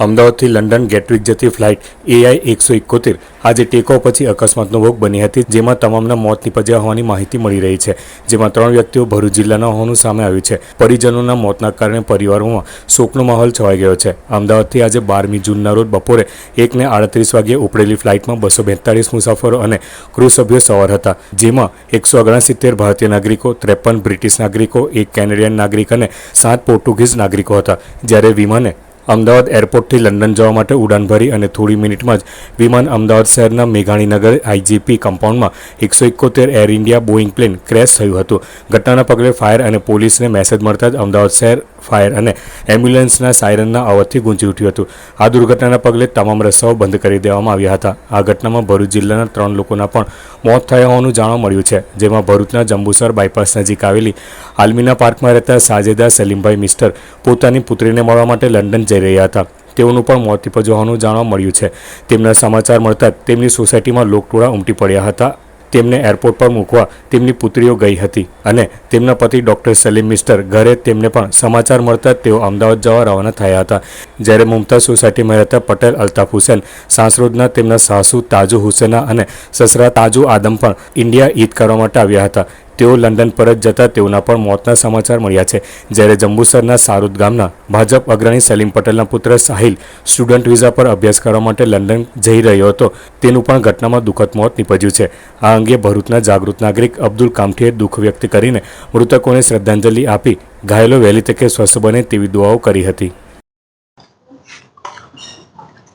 અમદાવાદથી લંડન ગેટવિક જતી flight AI એકસો એકોતેર. આજે ટેક પછી અકસ્માતનો ભોગ બની હતી, જેમાં તમામના મોત નીપજ્યા હોવાની માહિતી મળી રહી છે, જેમાં ત્રણ વ્યક્તિઓ ભરૂચ જિલ્લાના હોવાનું સામે આવ્યું છે. પરિજનોના મોતના કારણે પરિવારોમાં શોકનો માહોલ છવાઈ ગયો છે. અમદાવાદથી આજે બારમી જૂનના રોજ બપોરે એકને આડત્રીસ વાગ્યે ઉપડેલી ફ્લાઇટમાં બસો બેતાળીસ મુસાફરો અને ક્રૂ સભ્યો સવાર હતા, જેમાં એકસો ઓગણસિત્તેર ભારતીય નાગરિકો, ત્રેપન બ્રિટિશ નાગરિકો, એક કેનેડિયન નાગરિક અને સાત પોર્ટુગીઝ નાગરિકો હતા. જ્યારે વિમાને અમદાવાદ એરપોર્ટથી લંડન જવા માટે ઉડાન ભરી અને થોડી મિનિટમાં જ વિમાન અમદાવાદ શહેરના મેઘાણીનગર આઈજીપી કમ્પાઉન્ડમાં એકસો એકોતેર Air India Boeing plane crash થયું હતું. ઘટનાના પગલે ફાયર અને પોલીસને મેસેજ મળતા જ અમદાવાદ શહેર ફાયર અને એમ્બ્યુલન્સના સાયરનના અવાજથી ગુંજી ઉઠ્યું હતું. આ દુર્ઘટનાના પગલે તમામ રસ્તાઓ બંધ કરી દેવામાં આવ્યા હતા. આ ઘટનામાં ભરૂચ જિલ્લાના ત્રણ લોકોના પણ મોત થયા હોવાનું જાણવા મળ્યું છે, જેમાં ભરૂચના જંબુસર બાયપાસ નજીક આવેલી આલમીના પાર્કમાં રહેતા સાજેદા સલીમભાઈ મિસ્ટર પોતાની પુત્રીને મળવા માટે લંડન જઈ રહ્યા હતા. તેઓનું પણ મોત નિપજવાનું જાણવા મળ્યું છે. તેમના સમાચાર મળતા તેમની સોસાયટીમાં લોકટોળા ઉમટી પડ્યા હતા. તેમને એરપોર્ટ પર મૂકવા તેમની પુત્રીઓ ગઈ હતી અને તેમના પતિ ડૉક્ટર સલીમ મિસ્ટર ઘરે તેમને પણ સમાચાર મળતા તેઓ અમદાવાદ જવા રવાના થયા હતા. જ્યારે મુમતાઝ સોસાયટીમાં રહેતા પટેલ અલ્તાફ હુસેન, સાસરોદના તેમના સાસુ તાજુ હુસેના અને સસરા તાજુ આદમ પણ ઇન્ડિયા ઈદ કરવા માટે આવ્યા હતા. તેઓ લંડન પરત જતા તેઓના પણ મોતના સમાચાર મળ્યા છે. જ્યારે જંબુસરના સારુદ ગામના ભાજપ અગ્રણી સલીમ પટેલના પુત્ર સાહિલ સ્ટુડન્ટ વિઝા પર અભ્યાસ કરવા માટે લંડન જઈ રહ્યો હતો, તેનું પણ ઘટનામાં દુઃખદ મોત નીપજ્યું છે. આ અંગે ભરૂચના જાગૃત નાગરિક અબ્દુલ કામઠીએ દુઃખ વ્યક્ત કરીને મૃતકોને શ્રદ્ધાંજલિ આપી ઘાયલો વહેલી તકે સ્વસ્થ બને તેવી દુઆઓ કરી હતી.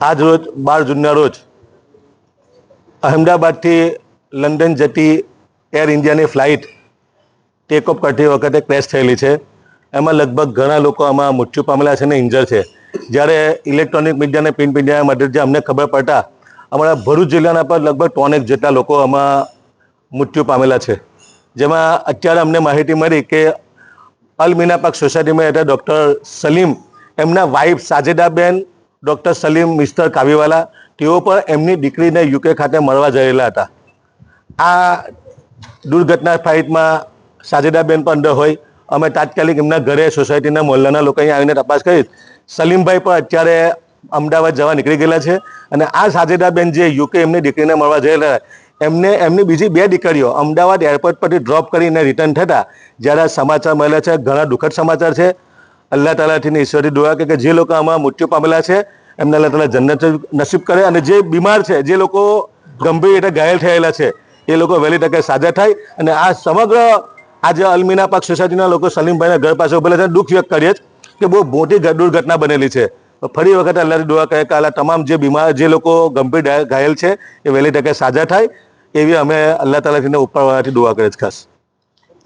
આજ રોજ બાર જૂનના રોજ અહેમદાબાદથી લંડન જતી એર ઇન્ડિયાની ફ્લાઇટ ટેક ઓફ કરતી વખતે ક્રેશ થયેલી છે. એમાં લગભગ ઘણા લોકો આમાં મૃત્યુ પામેલા છે અને ઇન્જર છે. જ્યારે ઇલેક્ટ્રોનિક મીડિયા અને પ્રિન્ટ મીડિયા જે અમને ખબર પડતા, અમારા ભરૂચ જિલ્લાના પર લગભગ ત્રણેક જેટલા લોકો આમાં મૃત્યુ પામેલા છે. જેમાં અત્યારે અમને માહિતી મળી કે અલમીના પાક સોસાયટીમાં રહેતા ડૉક્ટર સલીમ, એમના wife Sajedaben doctor Salim mister Kaviwala તેઓ પણ એમની દીકરીને યુકે ખાતે મળવા જયેલા હતા. આ દુર્ઘટના ફ્લાઇટમાં સાજેદાબેન પણ અંદર હોય. અમે તાત્કાલિક એમના ઘરે સોસાયટીના મોહલ્લાના લોકો અહીં આવીને તપાસ કરી. સલીમભાઈ પણ અત્યારે અમદાવાદ જવા નીકળી ગયેલા છે અને આ સાજેદાબેન જે યુકે એમની દીકરીને મળવા જયેલા એમને, એમની બીજી બે દીકરીઓ અમદાવાદ એરપોર્ટ પરથી ડ્રોપ કરીને રિટર્ન થતા, જ્યારે સમાચાર મળેલા છે, ઘણા દુઃખદ સમાચાર છે. અલ્લાહ તાલાથી ઈશ્વરી દુઆ કે જે લોકો આમાં મૃત્યુ પામેલા છે, એમને અલ્લાહ તાલા જન્નત નસીબ કરે અને જે બીમાર છે, જે લોકો ગંભીર રીતે ઘાયલ થયેલા છે, એ લોકો વહેલી તકે સાજા થાય અને આ સમગ્ર આજે અલમીના પાક સોસાયટીના લોકો સલીમભાઈના ઘર પાસે ઉભેલા છે દુઃખ વ્યક્ત કરીએ કે બહુ મોટી દુર્ઘટના બનેલી છે. ફરી વખત અલ્લાહની દુઆ કહે કે આલા તમામ જે બીમાર, જે લોકો ગંભીર ઘાયલ છે, એ વહેલી તકે સાજા થાય. એવી અમે અલ્લાહ તાલાથી ઉપરવાળાથી દુઆ કરીએ છીએ ખાસ.